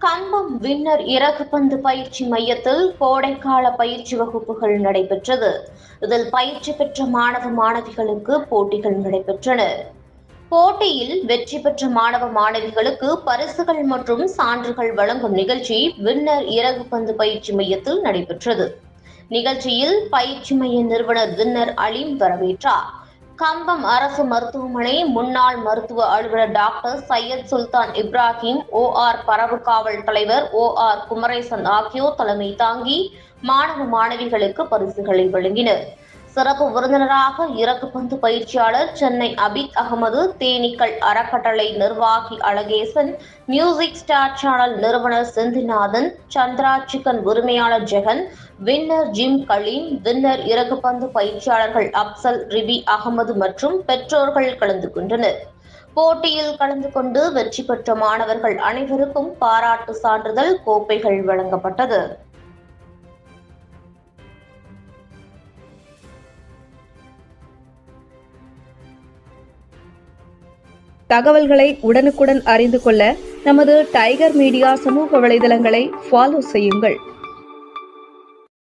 கம்பம் winner இறகுப்பந்து பயிற்சி மையத்தில் கோடைக்கால பயிற்சி வகுப்புகள் நடைபெற்றது. இதில் பயிற்சி பெற்ற மாணவ மாணவிகளுக்கு போட்டிகள் நடைபெற்றன. போட்டியில் வெற்றி பெற்ற மாணவ மாணவிகளுக்கு பரிசுகள் மற்றும் சான்றுகள் வழங்கும் நிகழ்ச்சி வின்னர் இறகுப்பந்து பயிற்சி மையத்தில் நடைபெற்றது. நிகழ்ச்சியில் பயிற்சி மைய நிறுவனர் வின்னர் அலீம் வரவேற்றார். கம்பம் அரசு மருத்துவமனை முன்னாள் மருத்துவ அலுவலர் doctor Syed Sultan Ibrahim O R பரவு காவல் தலைவர் ஓ ஆர் குமரேசன் ஆகியோர் தலைமை தாங்கி மாணவ மாணவிகளுக்கு பரிசுகளை வழங்கினர். சிறப்பு விருந்தினராக இறக்குப்பந்து பயிற்சியாளர் சென்னை அபித் அகமது தேனீக்கள் அறக்கட்டளை நிர்வாகி அழகேசன் மியூசிக் ஸ்டார் சேனல் நிறுவனர் செந்திநாதன் சந்திரா சிக்கன் உரிமையாளர் Jagan winner gym Kaleem winner இறகுப்பந்து பயிற்சியாளர்கள் அப்சல் ரிபி அகமது மற்றும் பெற்றோர்கள் கலந்து கொண்டனர். போட்டியில் கலந்து கொண்டு வெற்றி பெற்ற மாணவர்கள் அனைவருக்கும் பாராட்டு சான்றிதழ் கோப்பைகள் வழங்கப்பட்டது. தகவல்களை உடனுக்குடன் அறிந்து கொள்ள நமது டைகர் மீடியா சமூக வலைதளங்களை ஃபாலோ செய்யுங்கள்.